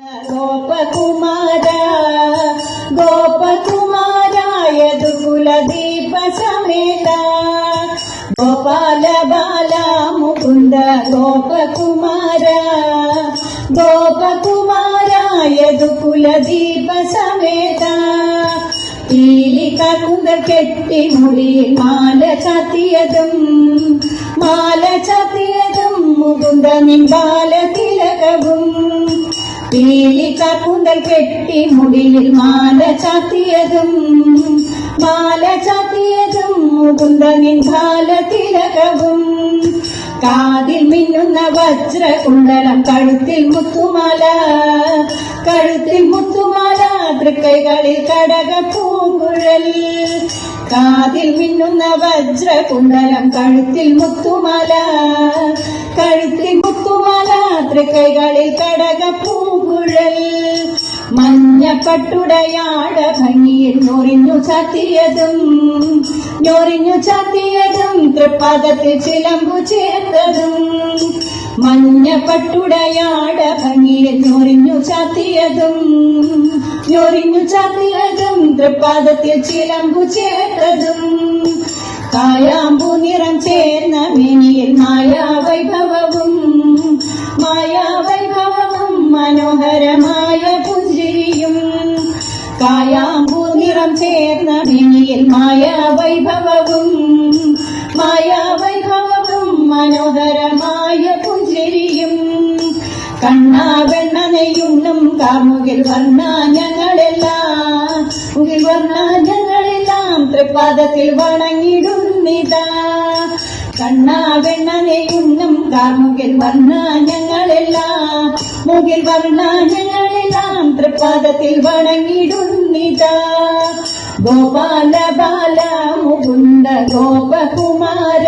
ഗോപകുമാര ഗോപകുമാരായ ദുകുലദീപ സമേത ഗോപാല ബാല മുകുന്ദ ഗോപകുമാര ഗോപകുമാരായ ദുകുലദീപ സമേത പീലിക കുന്ത കെട്ടി മുടിയിൽ മാല ചാത്തിയതും മാല ചാത്തിയതും മുകുന്ദ നിമ്പാല തിലകവും പീലിക കുന്തൽ കെട്ടി മുടിയിൽ മാല ചാത്തിയതും മാല ചാത്തിയതും മുകുന്ദനിൻ നിമ്പാല തിലകവും. കാതിൽ മിന്നുന്ന വജ്ര കുണ്ടലം കഴുത്തിൽ മുത്തുമാല കഴുത്തിൽ മുത്തുമാല തൃക്കൈകളിൽ കടക പൂങ്കുഴൽ. കാതിൽ മിന്നുന്ന വജ്ര കുണ്ടലം കഴുത്തിൽ മുത്തുമാല കഴുത്തിൽ തൃക്കൈകളിൽ മഞ്ഞ മഞ്ഞപ്പട്ടുടയാട ഭംഗിയിൽ ഞൊറിഞ്ഞു ചാത്തിയതും ഞൊറിഞ്ഞു ചാത്തിയതും തൃപ്പാദത്തിൽ ചിലമ്പു ചേർത്തതും മഞ്ഞപ്പട്ടുടയാട ഭംഗിയിൽ ഞൊറിഞ്ഞു ചാത്തിയതും ഞൊറിഞ്ഞു ചാത്തിയതും തൃപ്പാദത്തിൽ ചിലമ്പു ചേർത്തതും. കായാമ്പു നിറം ചേർന്ന മിനിയിൽ മായാവൈഭവവും മായാവൈഭവവും മായാവൈഭവവും മനോഹരമായ പുഞ്ചിരിയും. കണ്ണാ വെണ്ണ നെയ്യുണ്ണും കാമുകിൽ വർണ ഞങ്ങളെല്ലാം മുകിൽ വർണ ഞങ്ങളെല്ലാം തൃപ്പാദത്തിൽ വണങ്ങിടുന്നിതാ. കണ്ണാ വെണ്ണ നെയ്യുണ്ണും കാമുകിൽ വർണ ഞങ്ങളെല്ലാം മുകിൽ വർണ ഞങ്ങളെല്ലാം തൃപ്പാദത്തിൽ വണങ്ങിടുന്നിതാ. ഗോപാല ബാല മുകുന്ദ ഗോപകുമാര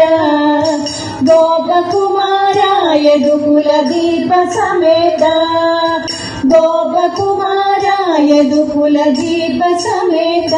ഗോപകുമാരായതു കുലദീപ സമേത ഗോപകുമാരായതു കുലദീപ സമേത